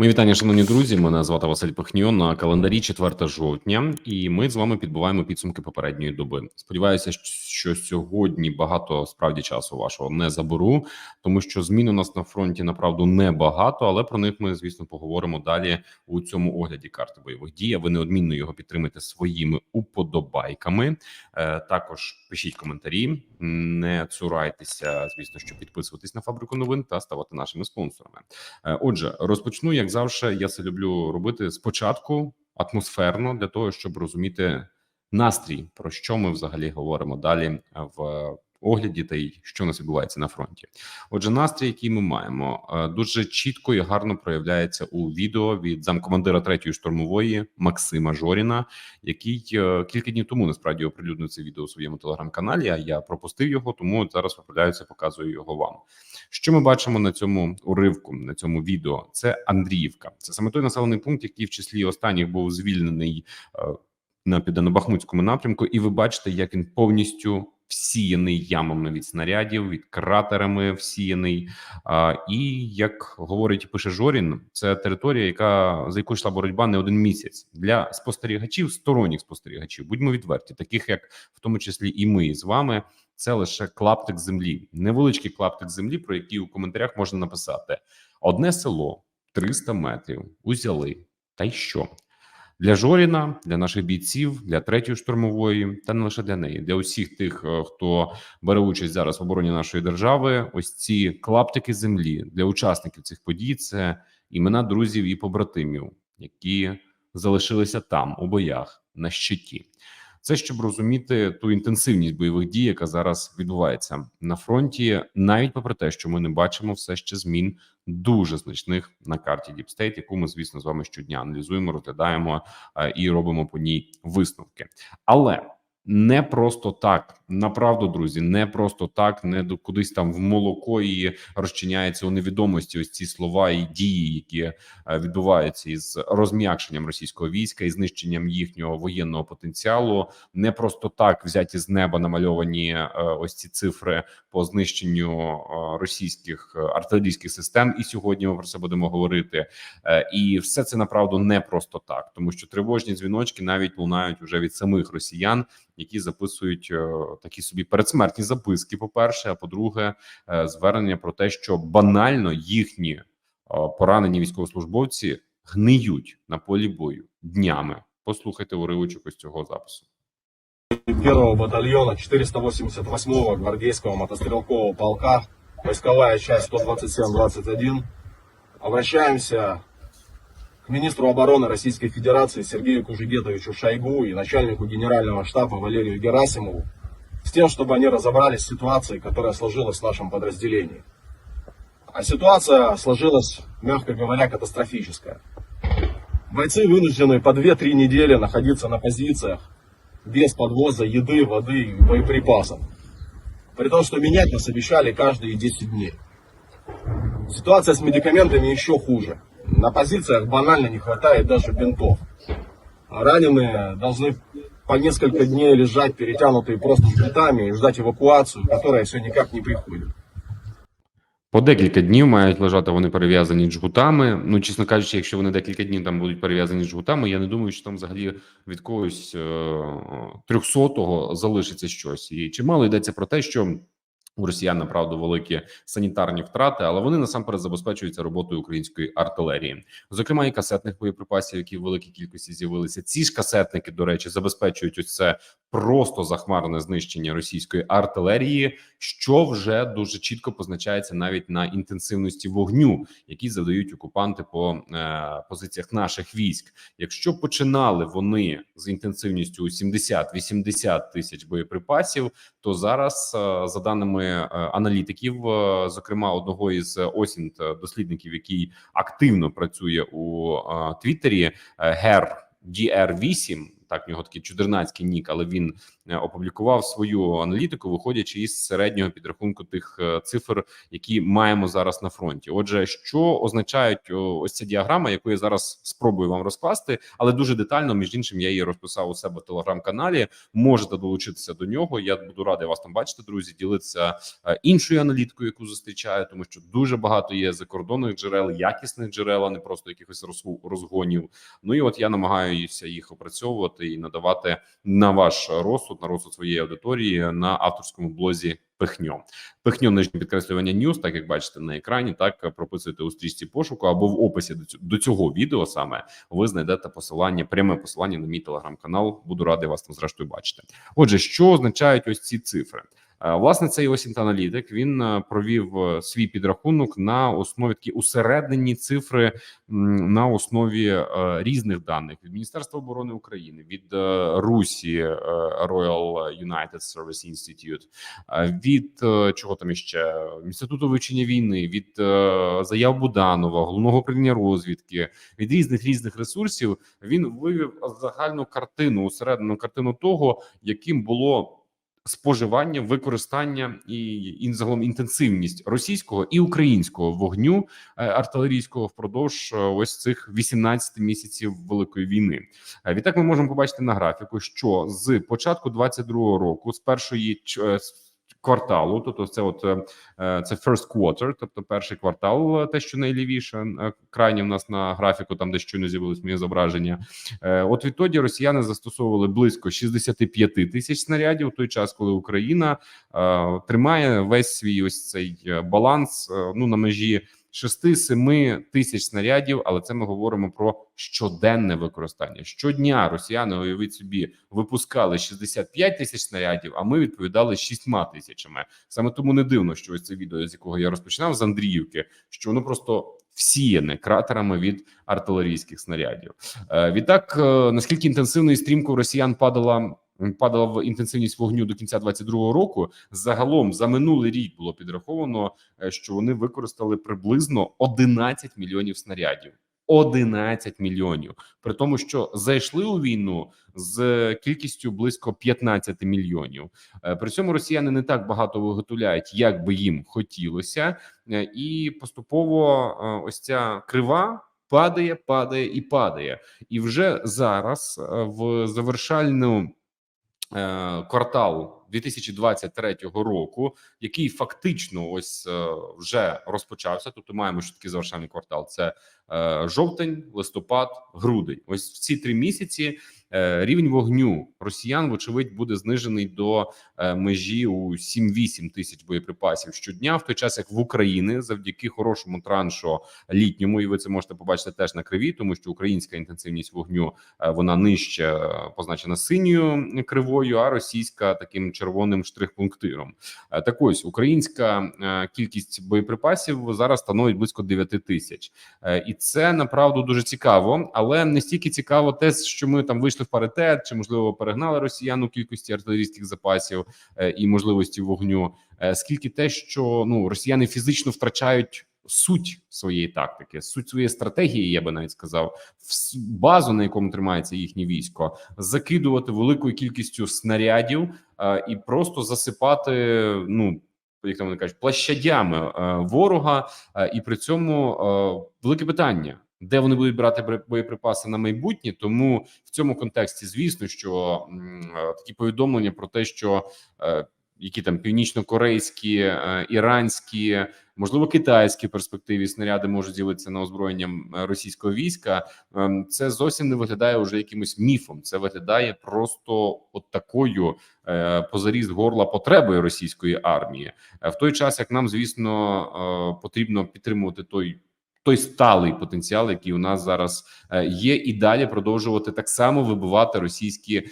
Мої вітання, шановні друзі. Мене звати Василь Пихньо на календарі 4 жовтня, і ми з вами підбиваємо підсумки попередньої доби. Сподіваюся, що сьогодні багато справді часу вашого не заберу, тому що змін у нас на фронті направду небагато, але про них ми звісно поговоримо далі у цьому огляді карти бойових дій. Ви неодмінно його підтримайте своїми уподобайками. Е, також пишіть коментарі, не цурайтеся, звісно, що підписуватись на фабрику новин та ставати нашими спонсорами. Е, Отже, розпочну як завжди. Я це люблю робити спочатку атмосферно для того, щоб розуміти настрій, про що ми взагалі говоримо далі в огляді, та й що у нас відбувається на фронті. Отже, настрій, який ми маємо, е, дуже чітко і гарно проявляється у відео від замкомандира третьої штурмової Максима Жоріна, який е, кілька днів тому насправді оприлюднив це відео у своєму телеграм-каналі. А я пропустив його, тому зараз поправляюся, показую його вам. Що ми бачимо на цьому уривку на цьому відео? Це Андріївка. Це саме той населений пункт, який в числі останніх був звільнений е, на південно-бахмутському напрямку, і ви бачите, як він повністю всіяний ямами від снарядів, від кратерами всіяний. А, І як говорить і пише Жорін, це територія, яка за яку йшла боротьба не один місяць для спостерігачів, сторонніх спостерігачів. Будьмо відверті, таких як в тому числі і ми з вами. Це лише клаптик землі, невеличкий клаптик землі, про який у коментарях можна написати: одне село 300 метрів узяли. Та й що? Для Жоріна, для наших бійців, для третьої штурмової, та не лише для неї, для усіх тих, е, хто бере участь зараз в обороні нашої держави. Ось ці клаптики землі для учасників цих подій. Це імена друзів і побратимів, які залишилися там у боях на щиті. Це щоб розуміти ту інтенсивність бойових дій, яка зараз відбувається на фронті, навіть попри те, що ми не бачимо все ще змін дуже значних на карті Діпстейт, яку ми, звісно, з вами щодня аналізуємо, розглядаємо е, і робимо по ній висновки. Але не просто так, направду, друзі, не просто так, не до кудись там в молоко і розчиняється у невідомості. Ось ці слова і дії, які е, відбуваються із розм'якшенням російського війська і знищенням їхнього воєнного потенціалу. Не просто так взяті з неба намальовані е, ось ці цифри по знищенню е, російських артилерійських систем. І сьогодні ми про це будемо говорити. І все це направду не просто так, тому що тривожні дзвіночки навіть лунають уже від самих росіян які записують такі собі передсмертні записки. По перше, а по-друге, е, звернення про те, що банально їхні е, поранені військовослужбовці гниють на полі бою днями. Послухайте уривочок із цього запису. первого батальона 488-го гвардейского мотострелкового полка, войсковая часть 127-21. Обращаемся к министру обороны Российской Федерации Сергею Кужегетовичу Шойгу и начальнику генерального штаба Валерию Герасимову с тем, чтобы они разобрались с ситуацией, которая сложилась в нашем подразделении. А ситуация сложилась, мягко говоря, катастрофическая. Бойцы вынуждены по 2-3 недели находиться на позициях без подвоза еды, воды и боеприпасов. При том, что менять нас обещали каждые 10 дней. Ситуация с медикаментами еще хуже. На позициях банально не хватает даже бинтов. А раненые должны по несколько дней лежать, перетянутые просто плитами и ждать эвакуацию, которая все никак не приходит. По декілька днів мають лежати вони перев'язані джгутами. Ну, чесно кажучи, якщо вони декілька днів там будуть перев'язані джгутами, я не думаю, що там взагалі від когось трьохсотого залишиться щось. І чимало йдеться про те, що у росіян направду великі санітарні втрати, але вони насамперед забезпечуються роботою української артилерії, зокрема і касетних боєприпасів, які в великій кількості з'явилися. Ці ж касетники, до речі, забезпечують ось це просто захмарне знищення російської артилерії, що вже дуже чітко позначається навіть на інтенсивності вогню, які задають окупанти по е, позиціях наших військ. Якщо починали вони з інтенсивністю 70-80 тисяч боєприпасів, то зараз е, за даними Е, аналітиків, е, зокрема одного із осінь дослідників, який активно працює у е, Твіттері, Гер. DR8, так в нього такий чудернацький нік, але він е, опублікував свою аналітику, виходячи із середнього підрахунку тих е, цифр, які маємо зараз на фронті. Отже, що означають ось ця діаграма, яку я зараз спробую вам розкласти, але дуже детально, між іншим, я її розписав у себе в телеграм-каналі. Можете долучитися до нього. Я буду радий вас там бачити, друзі. Ділитися е, іншою аналіткою, яку зустрічаю, тому що дуже багато є закордонних джерел, якісних джерел, а не просто якихось розгонів. Ну і от я намагаюся їх опрацьовувати і надавати на ваш розсуд, на розсуд своєї аудиторії на авторському блозі. Пихньо, пихньо нижнє підкреслювання Ньюс, так як бачите на екрані, так прописуйте у стрічці пошуку або в описі до цього відео саме ви знайдете посилання, пряме посилання на мій телеграм-канал. Буду радий вас там зрештою бачити. Отже, що означають ось ці цифри? Е, Власне, цей ось аналітик він е, провів е, свій підрахунок на основі такі усереднені цифри на основі різних даних від Міністерства оборони України, від Русі Royal United Service Institute, від чого там іще інституту вивчення війни, від заяв Буданова, головного управління розвідки, від різних різних ресурсів. Він вивів загальну картину, усередину картину того, яким було споживання, використання і, і загалом інтенсивність російського і українського вогню е, артилерійського впродовж е, ось цих 18 місяців великої війни. Е, Відтак, ми можемо побачити на графіку, що з початку 22-го року, з першої з кварталу, тобто це от е, е, це first quarter, тобто перший квартал, е, те, що найлівіше, крайнє в нас на графіку, там де щойно з'явилось моє зображення. От відтоді росіяни застосовували близько 65 тисяч снарядів той час, коли Україна тримає весь свій ось цей баланс ну на межі 6-7 тисяч снарядів, але це ми говоримо про щоденне використання. Щодня росіяни, уявіть собі, випускали 65 тисяч снарядів, а ми відповідали 6 тисячами. Саме тому не дивно, що ось це відео, з якого я розпочинав з Андріївки, що воно просто всіяне кратерами від артилерійських снарядів. Е, Відтак, е, наскільки інтенсивно і стрімко росіян падала падала в інтенсивність вогню до кінця 22-го року, загалом за минулий рік було підраховано, е, що вони використали приблизно 11 мільйонів снарядів. 11 мільйонів, при тому, що зайшли у війну з кількістю близько 15 мільйонів. Е, При цьому росіяни не так багато виготовляють, як би їм хотілося, Е, і поступово ось ця крива падає, падає і падає. І вже зараз в завершальну е, квартал 2023 року, який фактично ось е, вже розпочався. Тобто маємо що такий завершальний квартал. Це е, жовтень, листопад, грудень. Ось в ці три місяці рівень вогню росіян, вочевидь, буде знижений до е, межі у 7-8 тисяч боєприпасів щодня. В той час як в Україні, завдяки хорошому траншу літньому, і ви це можете побачити теж на криві, тому що українська інтенсивність вогню е, вона нижче е, позначена синьою кривою, а російська таким червоним штрих-пунктиром. Е, Так ось українська е, кількість боєприпасів зараз становить близько 9 тисяч, Е, і це направду дуже цікаво, але не стільки цікаво те, що ми там вийшли в паритет, чи можливо перегнали росіян у кількості артилерійських запасів е, і можливості вогню, е, скільки те, що ну росіяни фізично втрачають. Суть своєї тактики, суть своєї стратегії, я би навіть сказав, вс- базу, на якому тримається їхнє військо, закидувати великою кількістю снарядів е, і просто засипати, ну як там вони кажуть, площадями е, ворога, е, і при цьому е, велике питання. Де вони будуть брати боєприпаси на майбутнє? Тому в цьому контексті, звісно, що е, такі повідомлення про те, що е, які там північно-корейські, е, іранські, можливо, китайські в перспективі снаряди можуть з'явитися на озброєння е, російського війська. ем, Це зовсім не виглядає вже якимось міфом. Це виглядає просто от такою позаріз горла потребою російської армії. В той час, як нам звісно потрібно підтримувати той. Той сталий потенціал, який у нас зараз е, є, і далі продовжувати так само вибивати російські е,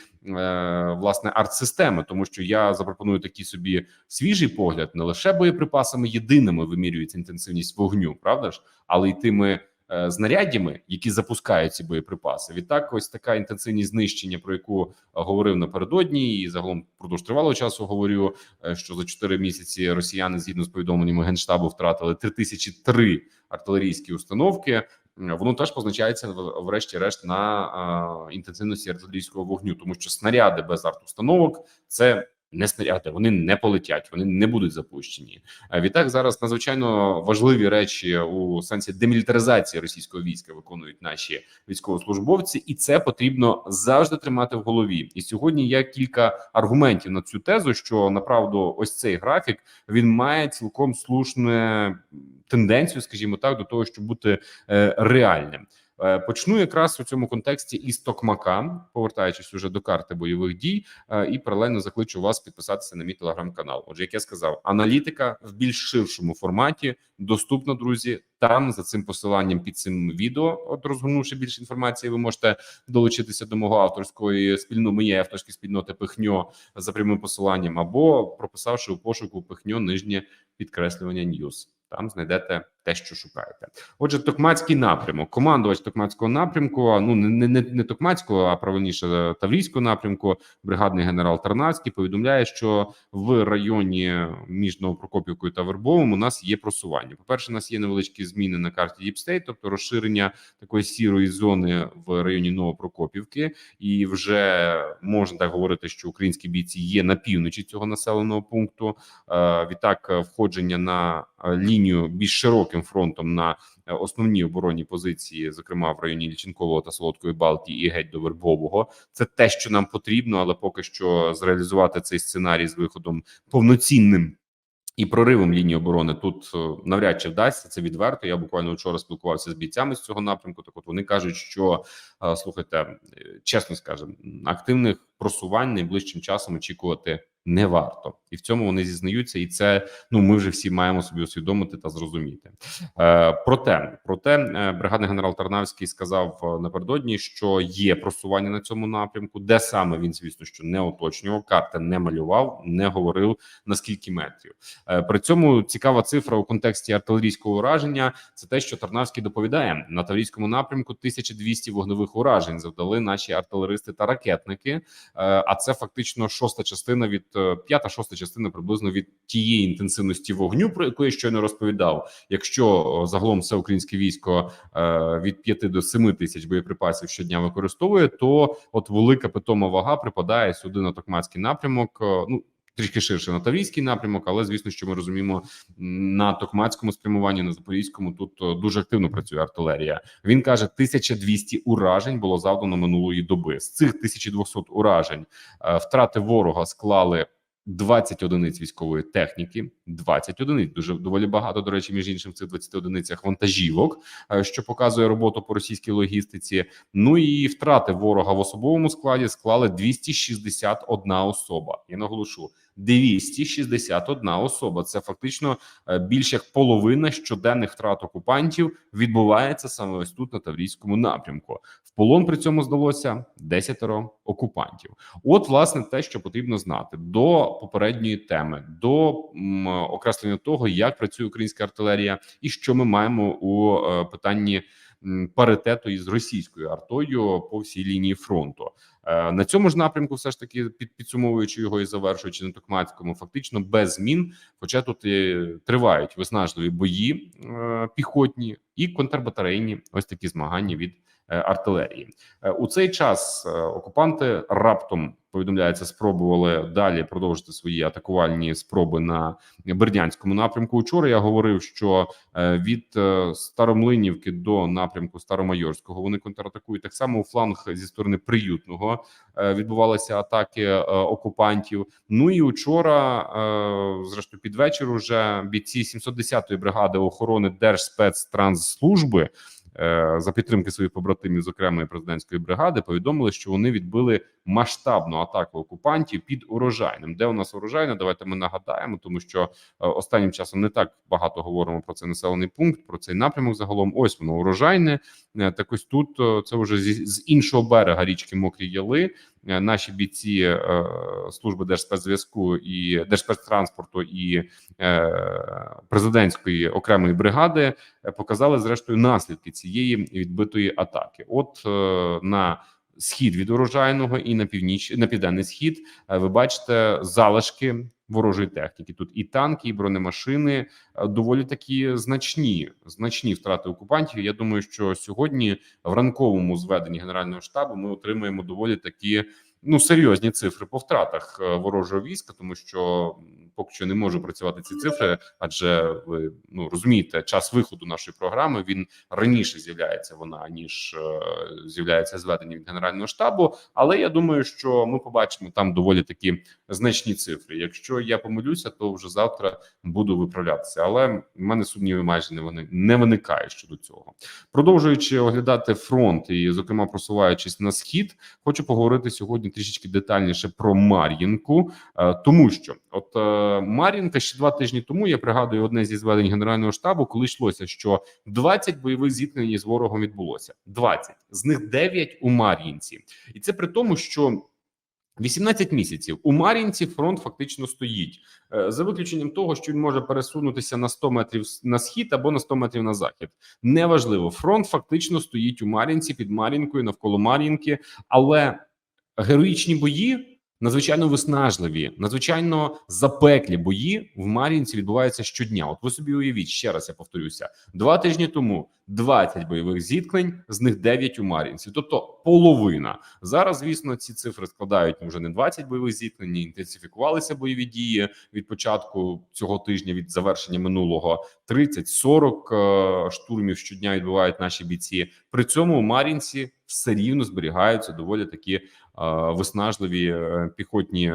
власне артсистеми, тому що я запропоную такий собі свіжий погляд, не лише боєприпасами єдиними вимірюється інтенсивність вогню, правда ж, але й тими знаряддями, які запускають ці боєприпаси. Відтак, ось така інтенсивність знищення, про яку е, говорив напередодні, і загалом впродовж тривалого часу говорю, е, що за 4 місяці росіяни, згідно з повідомленнями генштабу, втратили 3003 артилерійські установки. воно теж позначається врешті-решт на а, інтенсивності артилерійського вогню, тому що снаряди без артустановок це не снаряди, вони не полетять, вони не будуть запущені. А Відтак зараз надзвичайно важливі речі у сенсі демілітаризації російського війська виконують наші військовослужбовці, і це потрібно завжди тримати в голові. І сьогодні є кілька аргументів на цю тезу, що направду ось цей графік він має цілком слушне тенденцію, скажімо так, до того, щоб бути е, реальним. Е, Почну якраз у цьому контексті із Токмака, повертаючись уже до карти бойових дій, е, і паралельно закличу вас підписатися на мій телеграм-канал. Отже, як я сказав, аналітика в більш ширшому форматі доступна, друзі. Там за цим посиланням під цим відео, от розгорнувши більше інформації, ви можете долучитися до мого авторської спільно моєї авторської спільноти Пихньо за прямим посиланням, або прописавши у пошуку Пихньо нижнє підкреслювання Ньюс. Там знайдете те, що шукаєте. Отже, Токмацький напрямок, командувач Токмацького напрямку, ну не не, не Токмацького, а правильніше Таврійського напрямку, бригадний генерал Тарнацький повідомляє, що в районі між Новопрокопівкою та Вербовим у нас є просування. По перше, у нас є невеличкі зміни на карті Діпстейт, тобто розширення такої сірої зони в районі Новопрокопівки, і вже можна так говорити, що українські бійці є на півночі цього населеного пункту. Е, Відтак, е, входження на е, лінію більш широким фронтом на е, основні оборонні позиції, зокрема в районі Лічинкового та Солодкої Балтії і геть до Вербового. Це те, що нам потрібно, але поки що зреалізувати цей сценарій з виходом повноцінним. І проривом лінії оборони тут е, навряд чи вдасться це відверто. Я буквально вчора спілкувався з бійцями з цього напрямку. Так, от вони кажуть, що е, слухайте, чесно скажемо, активних просувань найближчим часом очікувати не варто, і в цьому вони зізнаються, і це ну ми вже всі маємо собі усвідомити та зрозуміти. Е, проте, проте, е, бригадний генерал Тарнавський сказав е, напередодні, що є просування на цьому напрямку, де саме він, звісно, що не уточнював, карти не малював, не говорив на скільки метрів. Е, При цьому цікава цифра у контексті артилерійського ураження. Це те, що Тарнавський доповідає на таврійському напрямку 1200 вогневих уражень завдали наші артилеристи та ракетники. Е, А це фактично шоста частина від е, п'ята, шоста частина приблизно від тієї інтенсивності вогню, про яку я щойно розповідав. Якщо загалом все українське військо е, від 5 до 7 тисяч боєприпасів щодня використовує, то от велика питома вага припадає сюди на Токмацький напрямок. Ну трішки ширше на Таврійський напрямок, але звісно, що ми розуміємо на Токмацькому спрямуванні, на Запорізькому тут дуже активно працює артилерія. Він каже, 1200 уражень було завдано минулої доби. З цих 1200 уражень е, втрати ворога склали 20 одиниць військової техніки, 20 одиниць дуже доволі багато. До речі, між іншим в цих 20 одиницях вантажівок, е, що показує роботу по російській логістиці. Ну і втрати ворога в особовому складі склали 261 особа. Я наголошу 261 особа. Це фактично е, більш як половина щоденних втрат окупантів відбувається саме ось тут на Таврійському напрямку. Полон при цьому здалося 10 окупантів. От, власне, те, що потрібно знати до попередньої теми, до окреслення того, як працює українська артилерія, і що ми маємо у е, питанні паритету із російською артою по всій лінії фронту. Е, На цьому ж напрямку, все ж таки, під підсумовуючи його і завершуючи на Токмацькому, фактично без змін. Хоча тут і тривають виснажливі бої е, піхотні і контрбатарейні, ось такі змагання від артилерії. Е, У цей час е, окупанти раптом повідомляється, спробували далі продовжити свої атакувальні спроби на Бердянському напрямку. Учора я говорив, що е, від е, Старомлинівки до напрямку Старомайорського вони контратакують так само у фланг зі сторони приютного е, відбувалися атаки е, окупантів. Ну і учора, е, зрештою, під вечір, уже бійці 710-ї бригади охорони Держспецтрансслужби е, за підтримки своїх побратимів з окремої президентської бригади повідомили, що вони відбили масштабну атаку окупантів під урожайним. Де у нас урожайне? Давайте ми нагадаємо, тому що е, останнім часом не так багато говоримо про цей населений пункт, про цей напрямок. Загалом, ось воно урожайне. Е, Так ось тут е, це вже з іншого берега річки Мокрі Яли. Наші бійці е, служби держспецзв'язку і держспецтранспорту і е, президентської окремої бригади показали зрештою наслідки цієї відбитої атаки. От е, на схід від урожайного і на північ на південний схід. е, Ви бачите залишки ворожої техніки. Тут і танки, і бронемашини е, доволі такі значні, значні втрати окупантів. Я думаю, що сьогодні в ранковому зведенні генерального штабу ми отримаємо доволі такі ну серйозні цифри по втратах е, ворожого війська, тому що поки що не можу працювати ці цифри, адже ви ну розумієте, час виходу нашої програми він раніше з'являється вона ніж е, з'являється зведення від генерального штабу. Але я думаю, що ми побачимо там доволі такі значні цифри. Якщо я помилюся, то вже завтра буду виправлятися. Але в мене сумніви майже не вони не виникає щодо цього. Продовжуючи оглядати фронт і, зокрема, просуваючись на схід, хочу поговорити сьогодні трішечки детальніше про Мар'їнку, е, тому що от е, Мар'їнка ще два тижні тому я пригадую одне зі зведень генерального штабу, коли йшлося, що 20 бойових зіткнень з ворогом відбулося. 20. з них 9 у Мар'їнці, і це при тому, що 18 місяців у Мар'їнці фронт фактично стоїть Е, за виключенням того, що він може пересунутися на 100 метрів на схід або на 100 метрів на захід. Неважливо, фронт фактично стоїть у Мар'їнці під Мар'їнкою навколо Мар'їнки, але героїчні бої. Надзвичайно виснажливі, надзвичайно запеклі бої в Мар'їнці відбуваються щодня. От ви собі уявіть ще раз. Я повторюся: два тижні тому 20 бойових зіткнень, з них 9 у Мар'їнці, тобто половина. Зараз, звісно, ці цифри складають вже не 20 бойових зіткнень, інтенсифікувалися бойові дії від початку цього тижня, від завершення минулого 30-40 е, штурмів щодня відбувають наші бійці. При цьому у Мар'їнці все рівно зберігаються доволі такі виснажливі е, піхотні.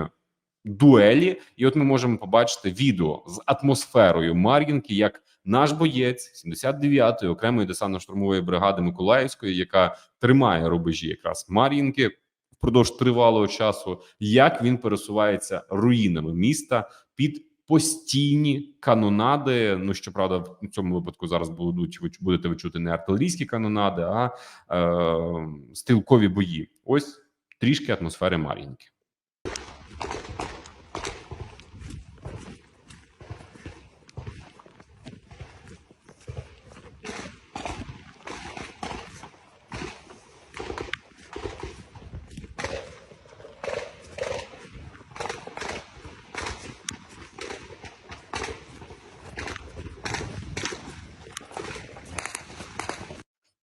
Дуелі, і от ми можемо побачити відео з атмосферою Мар'їнки, як наш боєць 79-ї окремої десантно-штурмової бригади Миколаївської, яка тримає рубежі якраз Мар'їнки впродовж тривалого часу, як він пересувається руїнами міста під постійні канонади. Ну щоправда, в цьому випадку зараз будуть ви будете ви чути не артилерійські канонади, а е, стрілкові бої. Ось трішки атмосфери Мар'їнки.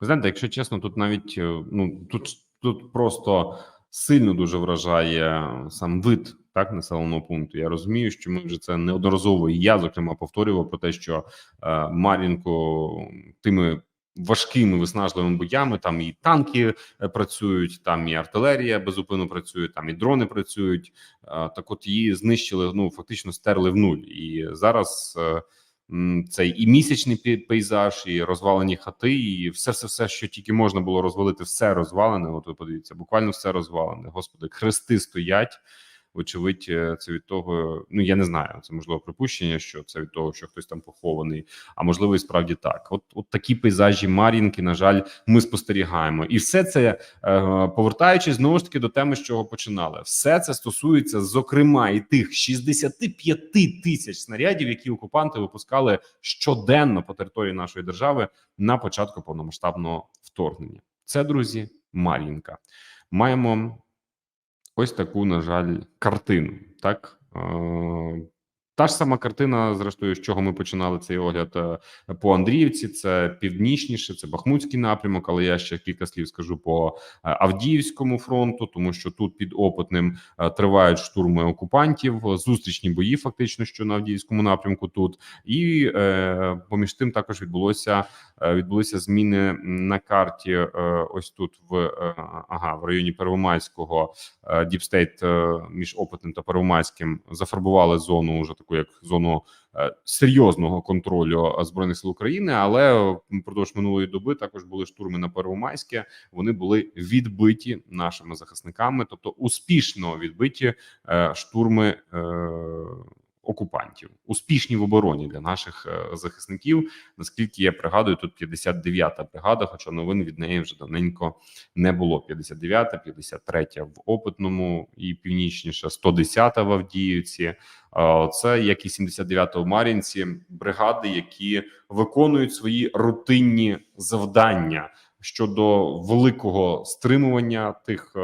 Знаєте, якщо чесно, тут навіть е, ну тут тут просто сильно дуже вражає сам вид так населеного пункту. Я розумію, що ми вже це неодноразово і я зокрема повторював про те, що е, Мар'їнку тими важкими виснажливими боями там і танки е, працюють, там і артилерія безупину працює, там і дрони працюють. Е, так, от її знищили. Ну фактично стерли в нуль, і зараз. Цей і місячний пейзаж, і розвалені хати, і все, все, все, що тільки можна було розвалити, все розвалене. От ви подивіться, буквально все розвалене. Господи, хрести стоять. Вочевидь, е, це від того. Ну я не знаю. Це можливо припущення, що це від того, що хтось там похований. А можливо, і справді так. От, от такі пейзажі Мар'їнки, на жаль, ми спостерігаємо, і все це е, повертаючись знову ж таки до теми, з чого починали. Все це стосується, зокрема, і тих 65 тисяч снарядів, які окупанти випускали щоденно по території нашої держави на початку повномасштабного вторгнення. Це друзі, Мар'їнка. Маємо ось таку, на жаль, картину. Так Е, та ж сама картина, зрештою, з чого ми починали цей огляд е, по Андріївці. Це північніше, це Бахмутський напрямок. Але я ще кілька слів скажу по е, Авдіївському фронту, тому що тут під Опитним е, тривають штурми окупантів, зустрічні бої, фактично, що на Авдіївському напрямку тут, і е, поміж тим також відбулося е, відбулися зміни на карті. е, Ось тут в е, ага в районі Первомайського Діпстейт між Опитним та Первомайським зафарбували зону вже таку як зону е, серйозного контролю е, збройних сил України. Але впродовж минулої доби також були штурми на Первомайське. Вони були відбиті нашими захисниками, тобто успішно відбиті е, штурми. Окупантів успішні в обороні для наших е, захисників. Наскільки я пригадую, тут 59-та бригада, хоча новин від неї вже давненько не було. 59-та, 53-я в опитному і північніше, 110-та в Авдіївці. Це як і 79-та в Мар'їнці, бригади, які виконують свої рутинні завдання щодо великого стримування тих е,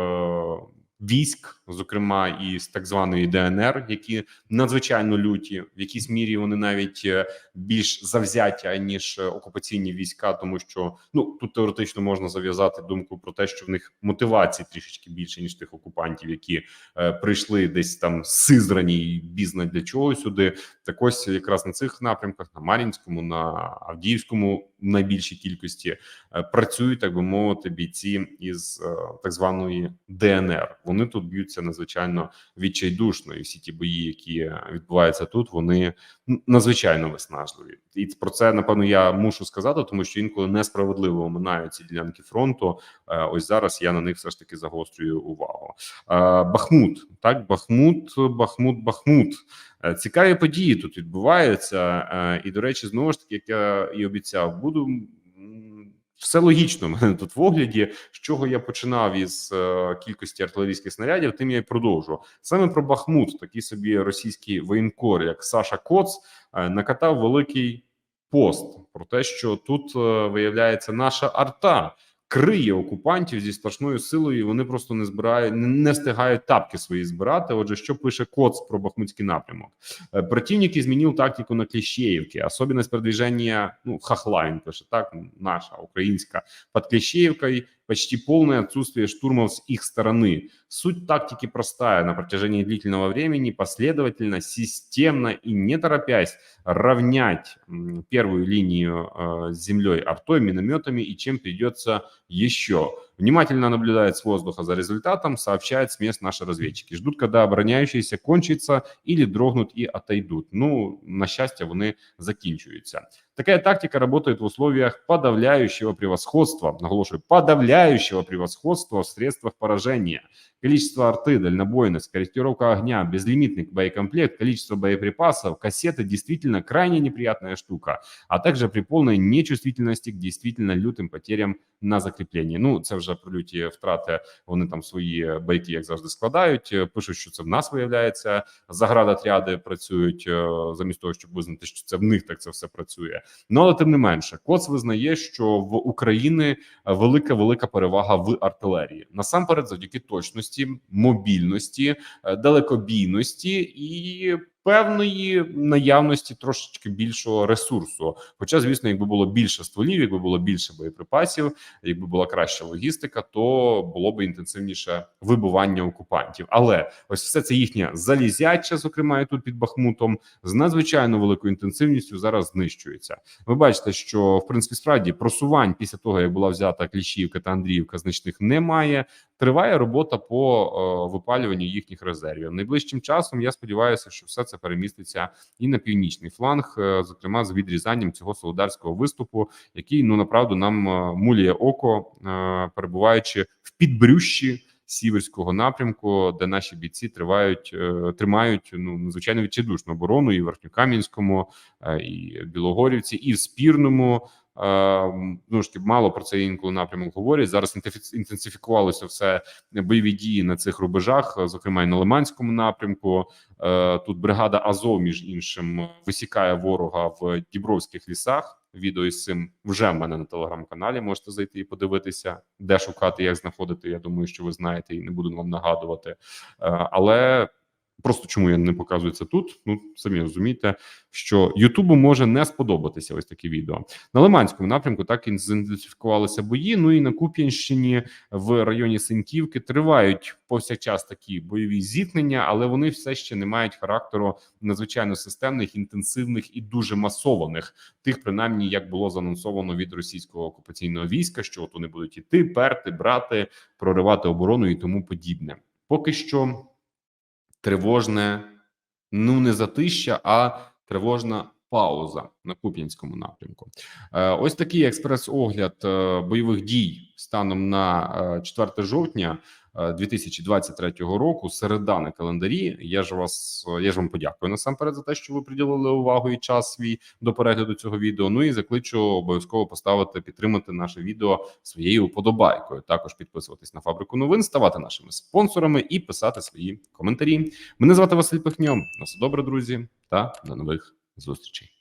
військ зокрема і з так званої ДНР, які надзвичайно люті, в якійсь мірі вони навіть е, більш завзяття ніж е, окупаційні війська, тому що ну тут теоретично можна зав'язати думку про те, що в них мотивації трішечки більше ніж тих окупантів, які е, прийшли десь там Сизрані і бізна для чого сюди. Так ось якраз на цих напрямках на Мар'їнському, на Авдіївському в найбільшій кількості е, працюють, так би мовити, бійці із е, так званої ДНР. Вони тут б'ються надзвичайно відчайдушно, і всі ті бої, які відбуваються тут, вони надзвичайно виснажливі. І про це напевно я мушу сказати, тому що інколи несправедливо оминають ці ділянки фронту. Е, Ось зараз я на них все ж таки загострюю увагу. Е, Бахмут, так, Бахмут, Бахмут, Бахмут. Е, Цікаві події тут відбуваються. І, до речі, знову ж таки, як я і обіцяв, буду все логічно в мене тут в огляді. З чого я починав із е, кількості артилерійських снарядів, тим я й продовжу. Саме про Бахмут, такий собі російський воєнкор, як Саша Коц, е, накатав великий пост про те, що тут е, виявляється наша арта. Криє окупантів зі страшною силою, і вони просто не збирають, не, встигають тапки свої збирати. Отже, що пише Коц про Бахмутський напрямок? Э, Противник змінив тактику на Клещеевке. особливість продвижения, ну, хахлайн пише, так, наша, українська. під Клещеевкой почти полное отсутствие штурмов с их стороны. Суть тактики простая. На протяжении длительного времени последовательно, системно и не торопясь равнять первую линию э, с землей артой, минометами и чем придется еще. Внимательно наблюдает с воздуха за результатом, сообщает с мест наши разведчики. Ждут, когда обороняющиеся кончатся или дрогнут и отойдут. Ну, на счастье, вони закінчуються. Такая тактика работает в условиях подавляющего превосходства, наголошую, подавляющего превосходства в средствах поражения. Количество арты, дальнобойность, корректировка огня, безлимитный боекомплект, количество боеприпасов, кассеты действительно крайне неприятная штука, а также при полной нечувствительности к действительно лютым потерям на закріпленні. Ну, це вже про люті втрати. Вони там свої байки, як завжди, складають. Е, Пишуть, що це в нас виявляється. Заградотряди працюють е, замість того, щоб визнати, що це в них так це все працює. Ну але тим не менше, Коц визнає, що в України велика велика перевага в артилерії. Насамперед, завдяки точності, мобільності, е, далекобійності і певної наявності трошечки більшого ресурсу. Хоча, звісно, якби було більше стволів, якби було більше боєприпасів, якби була краща логістика, то було б інтенсивніше вибивання окупантів. Але ось все це їхнє залізяче, зокрема і тут під Бахмутом, з надзвичайно великою інтенсивністю зараз знищується. Ви бачите, що в принципі справді просувань після того, як була взята Кліщівка та Андріївка, значних немає. Триває робота по е, випалюванню їхніх резервів. Найближчим часом я сподіваюся, що все це переміститься і на північний фланг, е, зокрема з відрізанням цього солодарського виступу, який ну направду нам муліє око, е, перебуваючи в підбрющі сіверського напрямку, де наші бійці тривають, е, тримають ну надзвичайно відчайдушну оборону і в Верхньокам'янському, е, і в Білогорівці, і в Спірному. Ну ж мало про це інколи напрямок говорять. Зараз інтенсифі- інтенсифікувалося все бойові дії на цих рубежах, зокрема і на Лиманському напрямку. Е, Тут бригада Азов, між іншим, висікає ворога в Дібровських лісах. Відео із цим вже в мене на телеграм-каналі. Можете зайти і подивитися, де шукати, як знаходити. Я думаю, що ви знаєте, і не буду вам нагадувати. Е, Але просто чому я не показую це тут? Ну самі розумієте, що Ютубу може не сподобатися ось такі відео. На Лиманському напрямку так і зідентифікувалися бої. Ну і на Куп'янщині в районі Синьківки тривають повсякчас такі бойові зіткнення, але вони все ще не мають характеру надзвичайно системних, інтенсивних і дуже масованих. Тих, принаймні, як було заанонсовано від російського окупаційного війська, що от вони будуть іти, перти, брати, проривати оборону і тому подібне. Поки що тривожне, ну не затища, а тривожна пауза на Куп'янському напрямку. Е, Ось такий експрес-огляд е, бойових дій станом на е, 4 жовтня е, 2023 року. Середа на календарі. Я ж вас я ж вам подякую насамперед за те, що ви приділили увагу і час свій до перегляду цього відео. Ну і закличу обов'язково поставити підтримати наше відео своєю вподобайкою. Також підписуватись на фабрику новин, ставати нашими спонсорами і писати свої коментарі. Мене звати Василь Пихньо. На все добре, друзі, та до нових зустрічей.